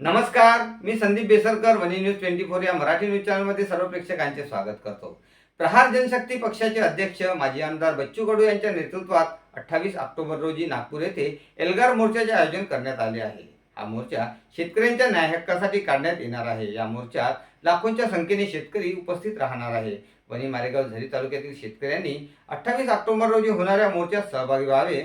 नमस्कार मी संदीप बेसरकर वनी न्यूज ट्वेंटी फोर या मराठी न्यूज चॅनलमध्ये सर्व प्रेक्षकांचे स्वागत करतो. प्रहार जनशक्ती पक्षाचे अध्यक्ष माजी आमदार बच्चू कडू यांच्या नेतृत्वात अठ्ठावीस ऑक्टोबर रोजी नागपूर येथे एल्गार मोर्चाचे आयोजन करण्यात आले आहे. हा मोर्चा शेतकऱ्यांच्या न्याय हक्कासाठी काढण्यात येणार आहे. या मोर्चात लाखोंच्या संख्येने शेतकरी उपस्थित राहणार आहे. वणी मारेगाव झरी तालुक्यातील शेतकऱ्यांनी अठ्ठावीस ऑक्टोबर रोजी होणाऱ्या मोर्चात सहभागी व्हावे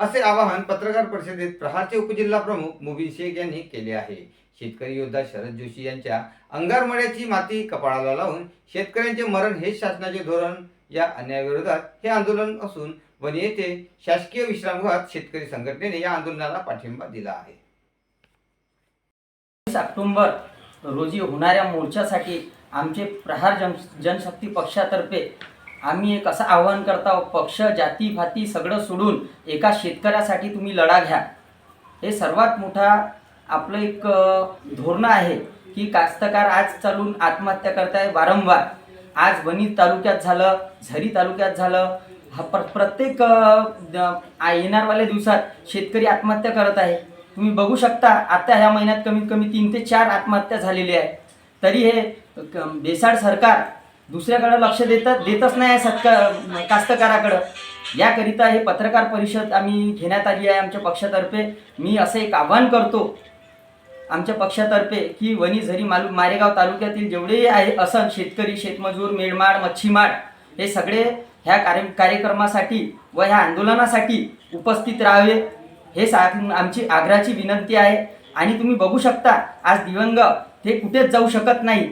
असे आवाहन पत्रकार परिषदेत प्रहारचे उपजिल्हा प्रमुख मुबीन शेख यांनी केले आहे. शेतकरी योद्धा शरद जोशी यांच्या अंगारमड्याची माती कपाळाला लावून शेतकऱ्यांचे मरण हे शासनाचे धोरण या अन्यायाविरोधात हे आंदोलन असून वणी येथे शासकीय विश्रामगृहात शेतकरी संघटनेने या आंदोलनाला पाठिंबा दिला आहे. ऑक्टोबर ऑक्टोंबर रोजी होणाऱ्या मोर्चासाठी आमचे प्रहार जन जनशक्ती पक्षातर्फे आम्ही एक असं आवाहन करता पक्ष जाती भाती सगळं सोडून एका शेतकऱ्यासाठी तुम्ही लढा घ्या. हे सर्वात मोठा आपलं एक धोरण धोरणं आहे की कास्तकार आज चालून आत्महत्या करताय वारंवार. आज वणी तालुक्यात झालं झरी तालुक्यात झालं हा प्र प्रत्येक येणारवाल्या दिवसात शेतकरी आत्महत्या करत आहे. तुम्ही बघू शकता आता ह्या महिन्यात कमीत कमी तीन ते चार आत्महत्या झालेली आहे. तरी हे क- बेसाड सरकार दुसऱ्याकडे लक्ष देतात देतच नाही आहे कास्तकाराकडं. याकरिता हे पत्रकार परिषद आम्ही घेण्यात आली आहे आमच्या पक्षातर्फे. मी असं एक आव्हान करतो आमच्या पक्षातर्फे की वणी झरी मालू मारेगाव तालुक्यातील जेवढे आहे असन शेतकरी शेतमजूर मेळमाड मच्छीमार हे सगळे ह्या कार्य कार्यक्रमासाठी व ह्या आंदोलनासाठी उपस्थित राहावे. हे सा आमची आग्रहाची विनंती आहे. आणि तुम्ही बघू शकता आज दिवंग हे कुठेच जाऊ शकत नाही.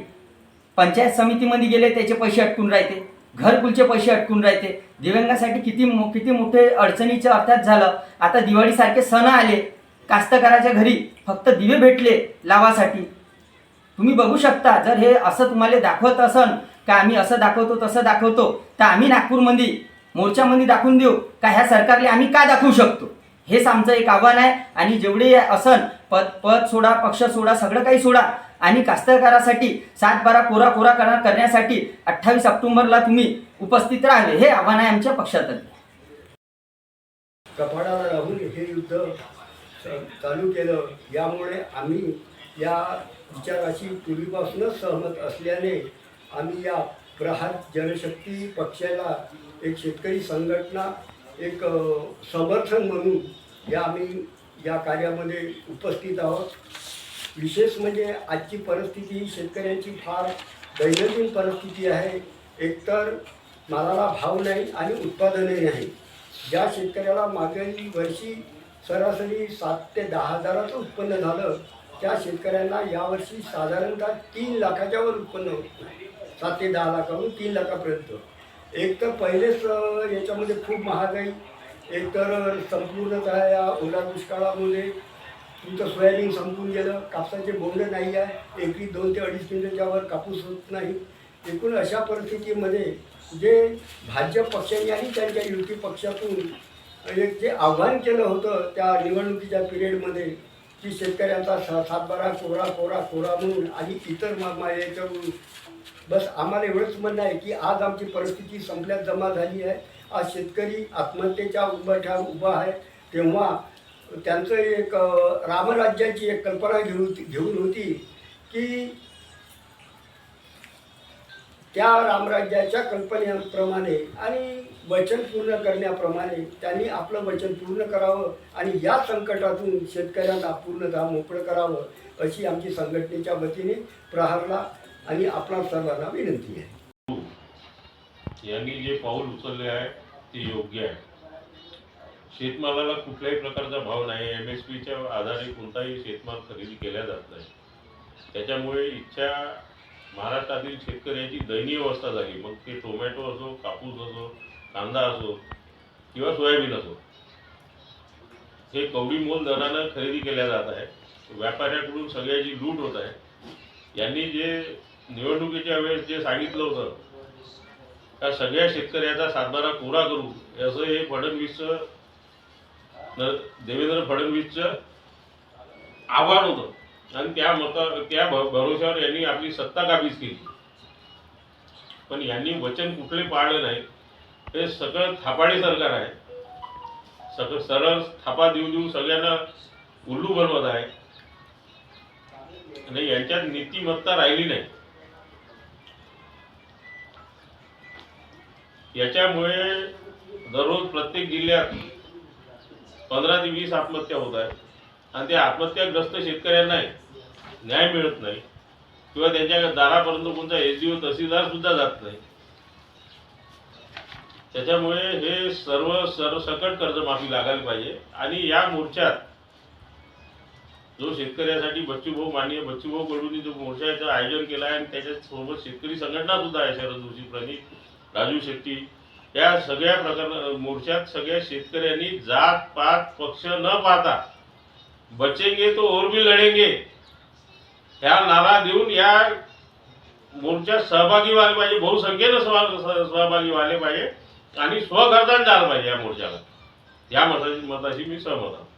पंचायत समितीमध्ये गेले त्याचे पैसे अटकून राहते. घरकुलचे पैसे अटकून राहते. दिव्यांगासाठी किती मो किती मोठे अडचणीचे अर्थात झालं. आता दिवाळीसारखे सण आले. कास्तकाराच्या घरी फक्त दिवे भेटले लावासाठी. तुम्ही बघू शकता जर हे असं तुम्हाला दाखवत असन का आम्ही असं दाखवतो तसं दाखवतो तर आम्ही नागपूरमध्ये मोर्चामध्ये दाखवून देऊ का ह्या सरकारला आम्ही का दाखवू शकतो? हेच आमचं एक आव्हान आहे. आणि जेवढे असन पद पद सोडा पक्ष सोडा सगळं काही सोडा. आणि कास्तकारासाठी सात बारा कोरा कोरा करण्यासाठी अठ्ठावीस ऑक्टोबरला तुम्ही उपस्थित राहावे. हे आव्हान आहे आमच्या पक्षातर्फे. कपाडाला राहून हे युद्ध चालू केलं. यामुळे आम्ही या विचाराशी पूर्वीपासूनच सहमत असल्याने आम्ही या प्रहार जनशक्ती पक्षाला एक शेतकरी संघटना एक समर्थन म्हणून या आम्ही या कार्यामध्ये उपस्थित आहोत. विशेष म्हणजे आजची परिस्थिती ही शेतकऱ्यांची फार दैनंदिन परिस्थिती आहे. एकतर मालाला भाव नाही आणि उत्पादनही नाही. ज्या शेतकऱ्याला मागील वर्षी सरासरी सात ते दहा हजाराचं उत्पन्न झालं त्या शेतकऱ्यांना यावर्षी साधारणतः तीन लाखाच्यावर उत्पन्न होत नाही. सात ते दहा लाखाहून तीन लाखापर्यंत. एक तर पहिलेच याच्यामध्ये खूप महागाई एक तर संपूर्णतः या ओला दुष्काळामुळे तुमचं सोयाबीन संपून गेलं कापसाचे बोंड नाही आहे एकरी दोन ते अडीच क्विंटलच्या कापूस होत नाही. एकूण अशा परिस्थितीमध्ये जे भाजप पक्षाने आणि त्यांच्या युती पक्षातून एक जे आव्हान केलं होतं त्या निवडणुकीच्या पिरियडमध्ये की शेतकऱ्यांचा सा सातबारा कोरा कोरा कोरा म्हणून आणि इतर मा याच्या याच्यावरून बस आम्हाला एवढंच म्हणणं आहे की आज आमची परिस्थिती संपल्यात जमा झाली आहे. आज शेतकरी आत्महत्येच्या उभा उभा आहे. तेव्हा त्यांचं एक रामराज्याची एक कल्पना घेऊन घेऊन होती की त्या रामराज्याच्या कल्पनेप्रमाणे आणि वचन पूर्ण करण्याप्रमाणे त्यांनी आपलं वचन पूर्ण करावं आणि या संकटातून शेतकऱ्यांना पूर्णतः मोकळं करावं अशी आमची संघटनेच्या वतीने प्रहारला आणि आपणा सर्वांना विनंती आहे. यांनी जे पाऊल उचलले आहे ते योग्य आहे. शेतमालाला कुठल्याही प्रकारचा भाव नाही. एम एस पीच्या आधारे कोणताही शेतमाल खरेदी केला जात नाही. त्याच्यामुळे इच्छा महाराष्ट्रातील शेतकऱ्यांची दयनीय अवस्था झाली. मग ते टोमॅटो असो कापूस असो कांदा असो किंवा सोयाबीन असो. हे कवडी मोल दरानं खरेदी केल्या जात आहे व्यापाऱ्याकडून सगळ्याची लूट होत आहे. यांनी जे निवडणुकीच्या वेळेस जे सांगितलं होतं का सगळ्या शेतकऱ्याचा सातबारा कोरा करू असं हे फडणवीसचं देवेंद्र फडणवीसचं आव्हान होतं. आणि त्या मता त्या भरोश्यावर यांनी आपली सत्ता काबीज केली. पण यांनी वचन कुठले पाळलं नाही हे सगळं थापाडी सरकार आहे. सगळं सरळ थापा देऊ देऊ सगळ्यांना उल्लू बनवत आहे. आणि यांच्यात नीतिमत्ता राहिली नाही. याच्यामुळे दररोज प्रत्येक जिल्ह्यात पंधरा ते वीस आत्महत्या होत आहेत. आणि त्या आत्महत्याग्रस्त शेतकऱ्यांना न्याय मिळत नाही. किंवा त्यांच्या दारापर्यंत कोणता एस डी ओ तहसीलदार सुद्धा जात नाही. त्याच्यामुळे हे सर्व सरसकट कर्जमाफी लागायला पाहिजे. आणि या मोर्चात जो शेतकऱ्यासाठी बच्चूभाऊ माननीय बच्चूभाऊ कडूंनी जो मोर्चाचं आयोजन केलं आहे आणि त्याच्यासोबत शेतकरी संघटना सुद्धा आहे शरद जोशी प्रणित राजू शेट्टी. या सगळ्या प्रकार मोर्चात सगळ्या शेतकऱ्यांनी जात पात पक्ष न पाहता बचेंगे तो और भी लढेंगे ह्या नारा देऊन या मोर्चात सहभागी व्हायला पाहिजे. बहुसंख्येनं सहभागी व्हायला पाहिजे. आणि स्वखर्चाने झालं पाहिजे या मोर्चाला. या मताशी मताशी मी सहमत आहे.